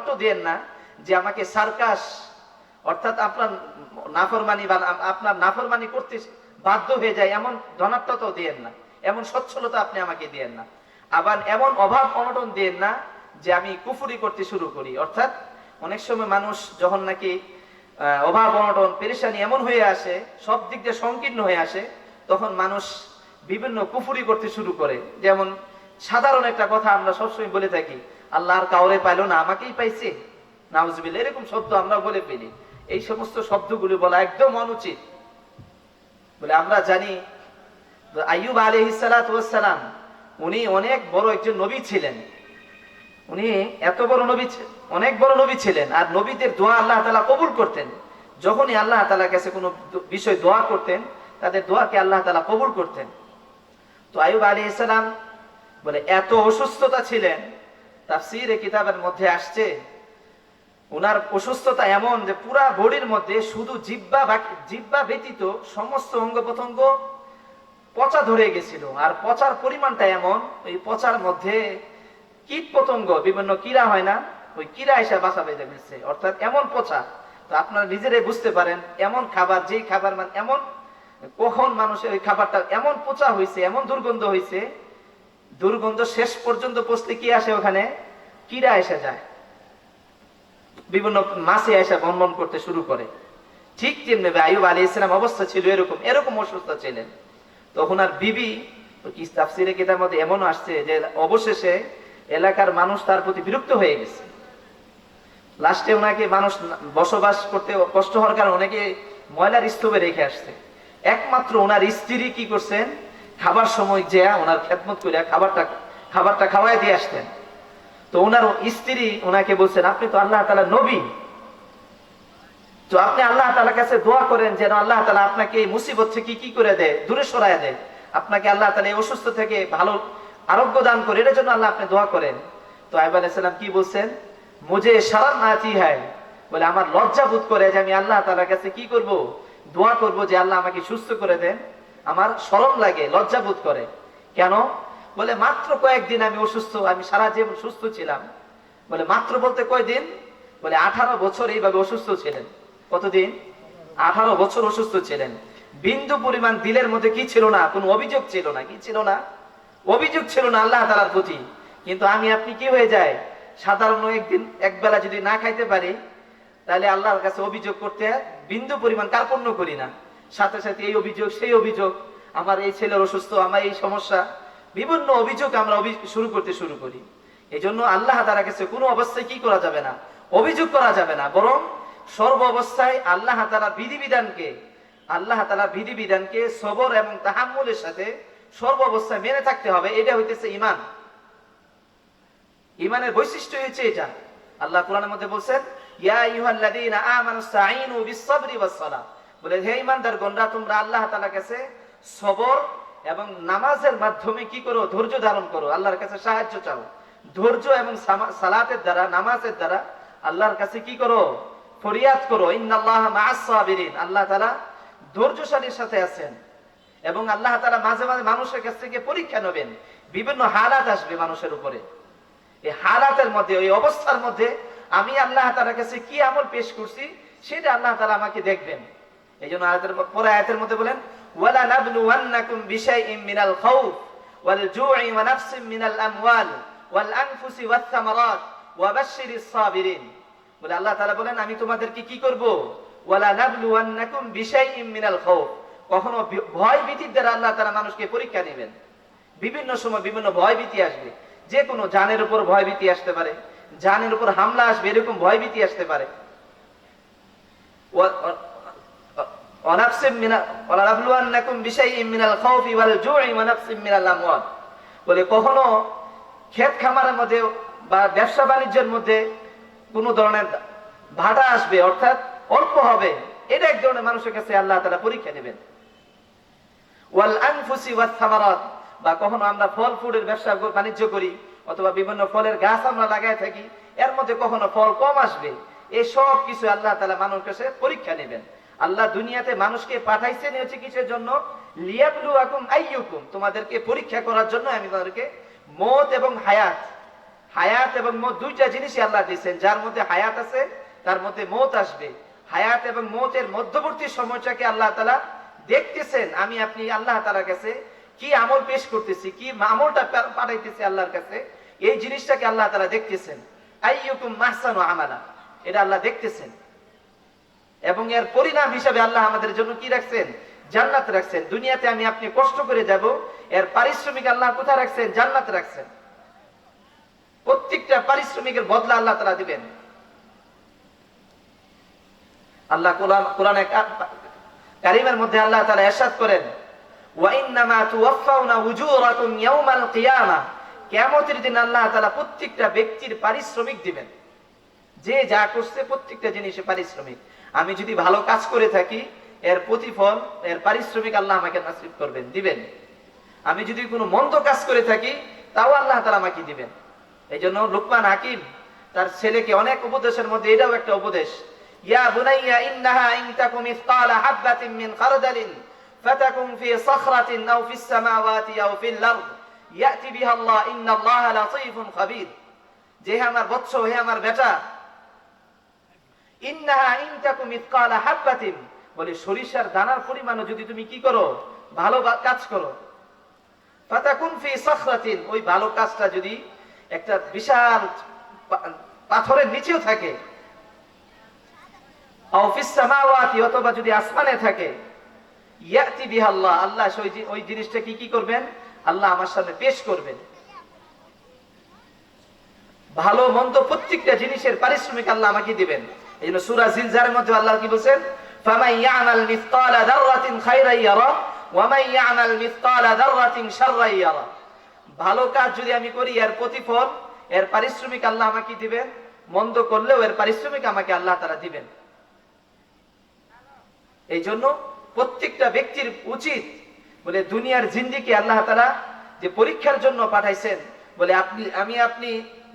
ধনাট্য দিয়েন না যে আমাকে সার্কাস, অর্থাৎ আপনার নাফরমানি বা আপনার নাফরমানি করতে বাধ্য হয়ে যায়, এমন ধনাত্ম তো দিয়েন না, এমন সচ্ছলতা আপনি আমাকে দিয়েন না। আবার এমন অভাব অনটন দিয়েন না যে আমি কুফুরি করতে শুরু করি। অর্থাৎ অনেক সময় মানুষ যখন নাকি অভাব অনটন, পেরেশানি এমন হয়ে আসে, সব দিক দিয়ে সংকীর্ণ হয়ে আসে, তখন মানুষ বিভিন্ন কুফুরি করতে শুরু করে। যেমন সাধারণ একটা কথা আমরা সবসময় বলে থাকি আল্লাহর কাউরে পাইলো না, আমাকেই পাইছে। নাউজবিল এরকম শব্দ আমরা বলে ফেলি। এই সমস্ত শব্দগুলি বলা একদম অনুচিত। বলে আমরা জানি আইয়ুব আলী সালাম, উনি অনেক বড় একজন নবী ছিলেন। উনি এত বড় নবী অনেক বড় নবী ছিলেন, আর নবীদের দোয়া আল্লাহ তালা কবুল করতেন। যখনই আল্লাহ তালার কাছে কোনো বিষয় দোয়া করতেন, তাদের দোয়াকে আল্লাহ তালা কবুল করতেন। তো আয়ুব আলী ইসলাম বলে, এত অসুস্থতা ছিলেন তাফসিরে কিতাবের মধ্যে আসছে ওনার অসুস্থতা এমন যে পুরা বডির মধ্যে শুধু জিব্বা জিব্বা ব্যতীত সমস্ত অঙ্গ প্রত্যঙ্গ পচা ধরে গেছিল। আর পচার পরিমাণটা এমন, ওই পচার মধ্যে কীট পতঙ্গ, বিভিন্ন কীড়া হয় না, ওই কীড়া এসে বাসা বেঁধে ফেলছে। অর্থাৎ এমন পচা, তো আপনারা নিজেরাই বুঝতে পারেন, এমন খাবার, যেই খাবার মানে এমন, কখন মানুষের ওই খাবারটা এমন পচা হয়েছে এমন দুর্গন্ধ হয়েছে দুর্গন্ধ শেষ পর্যন্ত পৌঁছতে কি আসে ওখানে? কিরা এসে যায়? বিভিন্ন মাছে এসে বনবন করতে শুরু করে। ঠিক তেমনি আয়ুব আলী ইসলাম অবস্থা ছিল এরকম এরকম অসুস্থ ছিলেন। তখন আর বিবি তাফসিরে কিতার মধ্যে এমন আসছে যে অবশেষে এলাকার মানুষ তার প্রতি বিরক্ত হয়ে গেছে। লাস্টে ওনাকে মানুষ বসবাস করতে কষ্ট হওয়ার কারণে অনেকে ময়লার স্তূপে রেখে আসছে। একমাত্র ওনার স্ত্রী কি করছেন? খাবার সময় যে ওনার খেদমত করে খাবারটা খাবারটা খাওয়াই দিয়ে আসতেন। তো ওনার স্ত্রী ওনাকে বলছেন, আপনি তো আল্লাহ তালা নবী। তো আপনি আল্লাহ তালার কাছে দোয়া করেন যেন আল্লাহ তালা আপনাকে এই মুসিবত থেকে কি করে দেয়, দূরে সরায় দেয়। আপনাকে আল্লাহ তালা এই অসুস্থ থেকে ভালো আরোগ্য দান করে, এটার জন্য আল্লাহ আপনি দোয়া করেন। তো আইব আলাইসাল্লাম কি বলছেন? মুঝে সারান নাচি হয়। বলে, আমার লজ্জা বোধ করে যে আমি আল্লাহ তালার কাছে কি করব? দোয়া করব যে আল্লাহ আমাকে সুস্থ করে দেন। আমার শরম লাগে, লজ্জা বোধ করে। কেন? বলে, মাত্র কয়েকদিন আমি অসুস্থ, আমি সারা জীবন সুস্থ ছিলাম। বলে, মাত্র বলতে কয়দিন? বলে, আঠারো বছর এইভাবে অসুস্থ ছিলেন। কতদিন? আঠারো বছর অসুস্থ ছিলেন। বিন্দু পরিমাণ দিলের মধ্যে কি ছিল না? কোনো অভিযোগ ছিল না, কি ছিল না? অভিযোগ ছিল না আল্লাহ তালার প্রতি। কিন্তু আমি, আপনি কি হয়ে যায়? সাধারণ একদিন, একবেলা যদি না খাইতে পারি, তাহলে আল্লাহর কাছে অভিযোগ করতে বিন্দু পরিমাণ কার্পণ্য করি না। সাথে সাথে এই অভিযোগ, সেই অভিযোগ, আমার এই ছেলের অসুস্থ, আমার এই সমস্যা, বিভিন্ন অভিযোগ আমরা শুরু করতে শুরু করি। এই জন্য আল্লাহ তারা কাছে কোনো অবস্থায় কি করা যাবে না? অভিযোগ করা যাবে না। বরং সর্ব অবস্থায় আল্লাহ তালা বিধিবিধানকে, আল্লাহ তালা বিধিবিধানকে সবর এবং তাহাম্মুলের সাথে সর্ব অবস্থায় মেনে থাকতে হবে। এটা হইতেছে ইমান ইমানের বৈশিষ্ট্য হচ্ছে এটা। আল্লাহ কোরআনের মধ্যে বলছেন, ইয়া আইয়ুহাল্লাযীনা আমানু ইসতাঈনু বিস-সাবরি ওয়াস-সালাহ বলে, হে ঈমানদারগণরা, তোমরা আল্লাহ তাআলার কাছে সবর এবং নামাজের মাধ্যমে কি করো? ধৈর্য ধারণ করো। আল্লাহর কাছে সাহায্য চাও। ধৈর্য এবং সালাতের দ্বারা, নামাজের দ্বারা আল্লাহর কাছে কি করো? ফরিয়াদ করো। ইন্নাল্লাহা মা'আস-সাবিরিন আল্লাহ তাআলা ধৈর্যশালীর সাথে আছেন এবং আল্লাহ তাআলা মাঝে মাঝে মানুষের কাছ থেকে পরীক্ষা নেবেন। বিভিন্ন হালাত আসবে মানুষের উপরে। এই হালাতের মধ্যে, ওই অবস্থার মধ্যে আমি আল্লাহ তালার কাছে কি আমল পেশ করছি, সেটা আল্লাহ তালা আমাকে দেখবেন। এই জন্য মধ্যে বলেন, ওয়ালা মিনাল আল্লাহ বলেন, আমি তোমাদেরকে কি করব? ওয়ালা মিনাল কখনো ভয় ভীতির দ্বারা আল্লাহ তারা মানুষকে পরীক্ষা নেবেন বিভিন্ন সময় বিভিন্ন ভয় ভীতি আসবে। যে কোনো জানের উপর ভয় ভীতি আসতে পারে, জানের উপর হামলা আসবে, এরকম ভয় ভীতি আসতে পারে। ওয়াল আমওয়াল। বলে, কখনো ক্ষেত খামারের মধ্যে বা ব্যবসা বাণিজ্যের মধ্যে কোন ধরনের ভাটা আসবে, অর্থাৎ অল্প হবে, এটা এক ধরনের মানুষের কাছে আল্লাহ তাআলা পরীক্ষা নেবেন ওয়াল আনফুসি ওয়াত থামারাত বা কখনো আমরা ফল ফুলের ব্যবসা বাণিজ্য করি, অথবা বিভিন্ন ফলের গাছ আমরা লাগাই থাকি, এর মধ্যে কখনো ফল কম আসবে এই সব কিছু আল্লাহ তালা মানুষের কাছে পরীক্ষা নেবেন আল্লাহ দুনিয়াতে মানুষকে পাঠাইছেন হচ্ছে কিসের জন্য? লিয়াবলুয়াকুম আইয়ুকুম। তোমাদেরকে পরীক্ষা করার জন্য আমি তোমাদেরকে মত এবং হায়াত। হায়াত এবং মত দুইটা জিনিসই আল্লাহ দিয়েছেন। যার মধ্যে হায়াত আছে, তার মধ্যে মত আসবে। হায়াত এবং মতের মধ্যবর্তী সময়টাকে আল্লাহ তালা দেখতেছেন। আমি আপনি আল্লাহ তালার কাছে কি আমল পেশ করতেছি, কি আমলটা পাঠাইতেছি আল্লাহর কাছে, এই জিনিসটাকে আল্লাহ তালা দেখতেছেন। আইয়ুকুম মাহসানু আমালা। এটা আল্লাহ দেখতেছেন। এবং এর পরিণাম হিসাবে আল্লাহ আমাদের জন্য কি রাখছেন? জান্নাত রাখছেন। দুনিয়াতে আমি আপনি কষ্ট করে যাব, এর পারিশ্রমিক আল্লাহ কোথায় রাখছেন? জান্নাত রাখছেন। প্রত্যেকটা পারিশ্রমিকের বদলা আল্লাহ তারা দিবেন। আল্লাহ কোরআন কারিমের মধ্যে আল্লাহ তাআলা ইরশাদ করেন আল্লাহ প্রত্যেকটা ব্যক্তির পারিশ্রমিক দিবেন। যে যা করছে প্রত্যেকটা জিনিসে পারিশ্রমিক। আমি যদি ভালো কাজ করে থাকি, এর প্রতিফল, এর পারিশ্রমিক আল্লাহ আমাকে নাসিব করবেন, দিবেন। আমি যদি কোনো মন্দ কাজ করে থাকি, তাও আল্লাহ তাআলা আমাকে দিবেন। এই জন্য লুকমান হাকিম তার ছেলেকে অনেক উপদেশের মধ্যে এটাও একটা উপদেশ। ইয়া বুনাইয়া, ইন্নাহা ইন তাকুম ইসকালা হাববাতিন মিন খারদালিন ফাতাকুম ফি সাখরাতিন আও ফিস সামাওয়াতি আও ফিল আরদ। ইয়াতি বিহা আল্লাহ ইন্নাল্লাহা লাতীফুন খাবীর। যে আমার বৎস, হে আমার বেটা ইন্নাহা বলে, সরিষার দানার যদি তুমি কি করো? ভালো কাজ করো। ফাতাকুন ফি সাখরাতিন। ওই ভালো কাজটা যদি একটা বিশাল পাথরের নিচেও থাকে, আও ফিস সামাওয়াতি, অথবা যদি আসমানে থাকে, ইয়াতি বিহা আল্লাহ আল্লাহ ওই জিনিসটা কি কি করবেন? আল্লাহ আমার সামনে পেশ করবেন। ভালো, মন্দ প্রত্যেকটা জিনিসের পারিশ্রমিক আল্লাহ আমাকে দিবেন। এই জন্য সুরা জিলজারের মধ্যে আল্লাহ কি বলছেন? ফামান ইয়ামাল মিসকালা যাররাতিন খাইরান ইয়ারা, ওয়া মান ইয়ামাল মিসকালা যাররাতিন শাররান ইয়ারা। ভালো কাজ যদি আমি করি, এর প্রতিফল, এর পারিশ্রমিক আল্লাহ আমাকে দিবেন, মন্দ করলেও এর পারিশ্রমিক আমাকে আল্লাহ তারা দিবেন। এই জন্য প্রত্যেকটা ব্যক্তির উচিত বলে দুনিয়ার জিন্দিকে আল্লাহ তারা যে পরীক্ষার জন্য পাঠাইছেন, বলে আপনি, আমি, আপনি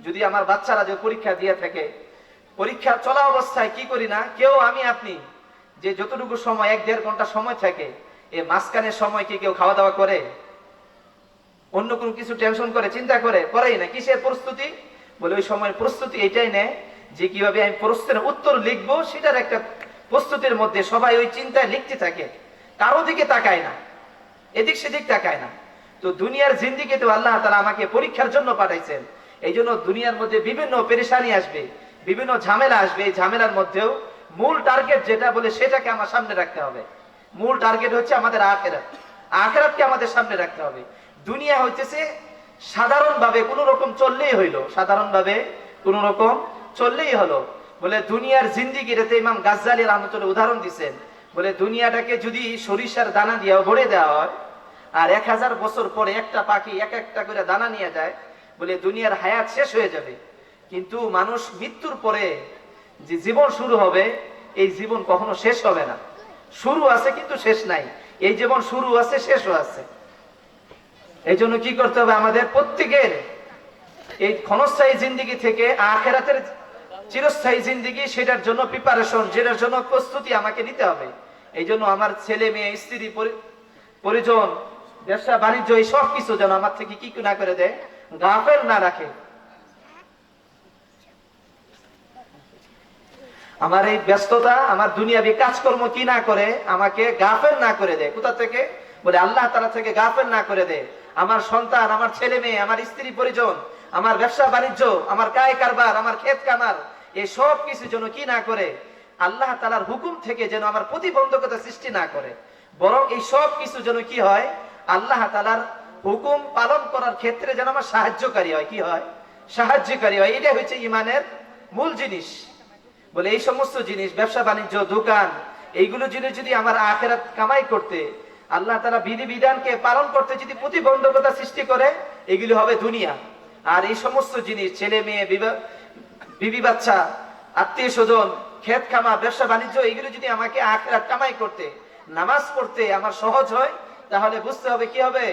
যদি আমার বাচ্চারা যে পরীক্ষা দিয়ে থাকে পরীক্ষা চলা অবস্থায় কি করি না? কেউ আমি, আপনি, যে যতটুকু সময়, এক দেড় ঘণ্টা সময় থাকে এই মাঝখানের সময় কি কেউ খাওয়া দাওয়া করে? অন্য কোনো কিছু টেনশন করে, চিন্তা করে, করেই না। কিসের প্রস্তুতি? বলে ওই সময়ের প্রস্তুতি এটাই নেয় যে কীভাবে আমি প্রশ্নের উত্তর লিখব, সেটার একটা প্রস্তুতির মধ্যে সবাই ওই চিন্তায় লিখতে থাকে। কারও দিকে তাকায় না, এদিক সেদিক তাকায় না। তো দুনিয়ার জিন্দিকে তো আল্লাহ তালা আমাকে পরীক্ষার জন্য পাঠাইছেন। এই জন্য দুনিয়ার মধ্যে বিভিন্ন পেরেশানি আসবে। বিভিন্ন ঝামেলা আসবে, এই ঝামেলার মধ্যেও মূল টার্গেট যেটা বলে সেটাকে আমার সামনে রাখতে হবে। মূল টার্গেট হচ্ছে আমাদের আখেরাত। আখেরাতকে আমাদের সামনে রাখতে হবে। দুনিয়া হইতেছে সাধারণভাবে কোন রকম চললেই হইল, সাধারণভাবে কোন রকম চললেই হলো। বলে দুনিয়ার জিন্দিগিরেতে ইমাম গাজ্জালি রহমতুল্লাহ উদাহরণ দিচ্ছেন বলে দুনিয়াটাকে যদি সরিষার দানা দিয়ে ভরে দেওয়া হয়, আর এক হাজার বছর পরে একটা পাখি এক একটা করে দানা নিয়ে যায়, বলে দুনিয়ার হায়াত শেষ হয়ে যাবে। কিন্তু মানুষ মৃত্যুর পরে যে জীবন শুরু হবে, এই জীবন কখনো শেষ হবে না। শুরু আছে কিন্তু শেষ নাই। এই জীবন শুরু আছে, শেষও আছে। এই জন্য কি করতে হবে আমাদের প্রত্যেকের এই ক্ষণস্থায়ী জিন্দিগি থেকে আখেরাতের চিরস্থায়ী জিন্দিগি, সেটার জন্য প্রিপারেশন যেটার জন্য প্রস্তুতি আমাকে নিতে হবে। এই জন্য আমার ছেলে, মেয়ে, স্ত্রী, পরি- পরিজন, ব্যবসা, বাণিজ্য, এই সব কিছু যেন আমার থেকে কি না করে দেয় গাফের না রাখে। আমার এই ব্যস্ততা, আমার দুনিয়াবি কাজকর্ম কি না করে, আমাকে গাফের না করে দেয়। কোথা থেকে? বলে, আল্লাহ তালা থেকে গাফের না করে দেয়। আমার সন্তান, আমার ছেলে মেয়ে, আমার স্ত্রী পরিজন, আমার ব্যবসা বাণিজ্য, আমার কায় কারবার, আমার ক্ষেত কামার এই সব কিছু যেন কি না করে, আল্লাহ তালার হুকুম থেকে যেন আমার প্রতিবন্ধকতা সৃষ্টি না করে। বরং এই সব কিছু যেন কি হয়, আল্লাহ তালার হুকুম পালন করার ক্ষেত্রে যেন আমার সাহায্যকারী হয়। কি হয়? সাহায্যকারী হয়। এটা হচ্ছে ইমানের মূল জিনিস। বলে, এই সমস্ত জিনিস, ব্যবসা, বাণিজ্য, দোকান, এইগুলো জিনিস যদি আমার আখেরাত কামাই করতে, আল্লাহ তারা বিধি বিধানকে পালন করতে যদি প্রতিবন্ধকতা সৃষ্টি করে, এগুলি হবে দুনিয়া। আর এই সমস্ত জিনিস, ছেলে মেয়ে, বিবি বাচ্চা, আত্মীয় স্বজন, ক্ষেত খামা ব্যবসা, বাণিজ্য, এগুলো যদি আমাকে আখেরাত কামাই করতে, নামাজ পড়তে আমার সহজ হয়, তাহলে বুঝতে হবে কি হবে?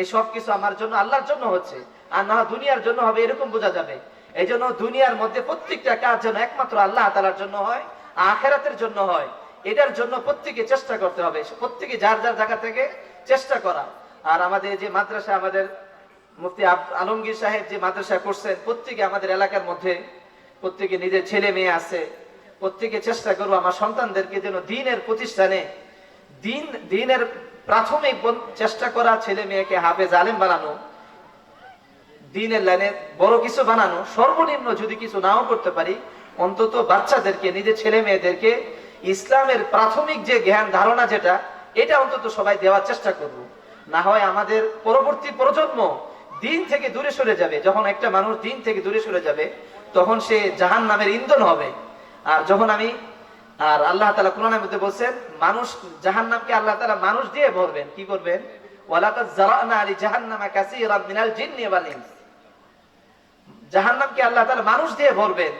এই সব কিছু আমার জন্য, আল্লাহর জন্য হচ্ছে। আর না দুনিয়ার জন্য হবে, এরকম বোঝা যাবে। এই জন্য দুনিয়ার মধ্যে প্রত্যেকটা কাজ যেন একমাত্র আল্লাহ তালার জন্য হয়, আখেরাতের জন্য হয়। এটার জন্য প্রত্যেকে চেষ্টা করতে হবে। প্রত্যেকে যার যার জায়গা থেকে চেষ্টা করা। আর আমাদের যে মাদ্রাসা, আমাদের মুফতি আলমগীর সাহেব যে মাদ্রাসা করছেন, প্রত্যেকে আমাদের এলাকার মধ্যে, প্রত্যেকে নিজের ছেলে মেয়ে আছে, প্রত্যেকে চেষ্টা করব আমার সন্তানদেরকে যেন দিনের প্রতিষ্ঠানে, দিন, দিনের প্রাথমিক চেষ্টা করা ছেলে মেয়েকে হাফেজ আলেম বানানো। দিনের লাইনে বড় কিছু বানানো, সর্বনিম্ন যদি কিছু নাও করতে পারি, অন্তত বাচ্চাদেরকে, নিজের ছেলে মেয়েদেরকে ইসলামের প্রাথমিক যে জ্ঞান ধারণা যেটা, এটা অন্তত সবাই দেওয়ার চেষ্টা করব। না হয় আমাদের পরবর্তী প্রজন্ম দিন থেকে দূরে সরে যাবে। যখন একটা মানুষ দিন থেকে দূরে সরে যাবে, তখন সে জাহান নামের ইন্ধন হবে। আর যখন আমি, আর আল্লাহ তালা কোরআনের মধ্যে বলছেন, মানুষ জাহান নামকে আল্লাহ তালা মানুষ দিয়ে ভরবেন। কি করবেন? ওয়ালাকাদ জারানা আলি জাহান্নামা কাসীরাম মিনাল জিন্নি ওয়াল ইনস। জাহান্নামকে আল্লাহ তাআলা মানুষ দিয়ে ভরবেন।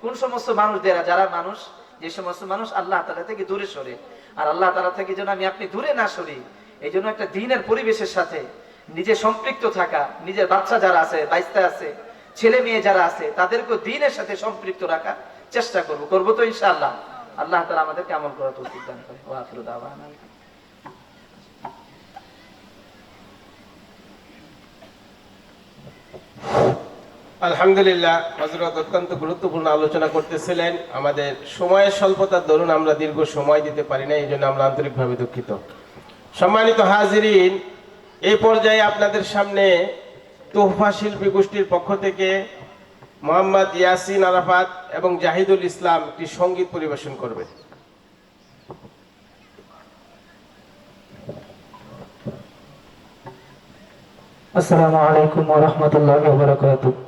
কোন সমস্ত মানুষ দিয়ে যারা মানুষ, যে সমস্ত মানুষ আল্লাহ তাআলা থেকে দূরে সরে। আর আল্লাহ তাআলা থেকে যেন আমি আপনি দূরে না সরি এই জন্য একটা দিনের পরিবেশের সাথে নিজে সম্পৃক্ত থাকা, নিজের বাচ্চা যারা আছে বাইস্তা আছে, ছেলে মেয়ে যারা আছে তাদেরকে দিনের সাথে সম্পৃক্ত রাখা চেষ্টা করব। করব তো ইনশাআল্লাহ। আল্লাহ তাআলা আমাদেরকে আমল করা তৌফিক দান করে আলহামদুলিল্লাহ হজরত অত্যন্ত গুরুত্বপূর্ণ আলোচনা করতেছিলেন। আমাদের সময়ের স্বল্পতার দরুন আমরা দীর্ঘ সময় দিতে পারি না এই জন্য আমরা আন্তরিকভাবে দুঃখিত। সম্মানিত হাজিরিন, এই পর্যায়ে আপনাদের সামনে তোহফা শিল্পী গোষ্ঠীর পক্ষ থেকে মোহাম্মদ ইয়াসিন আরাফাত এবং জাহিদুল ইসলাম একটি সংগীত পরিবেশন করবে। আসসালামু আলাইকুম ওয়া রাহমাতুল্লাহি ওয়া বারাকাতুহু।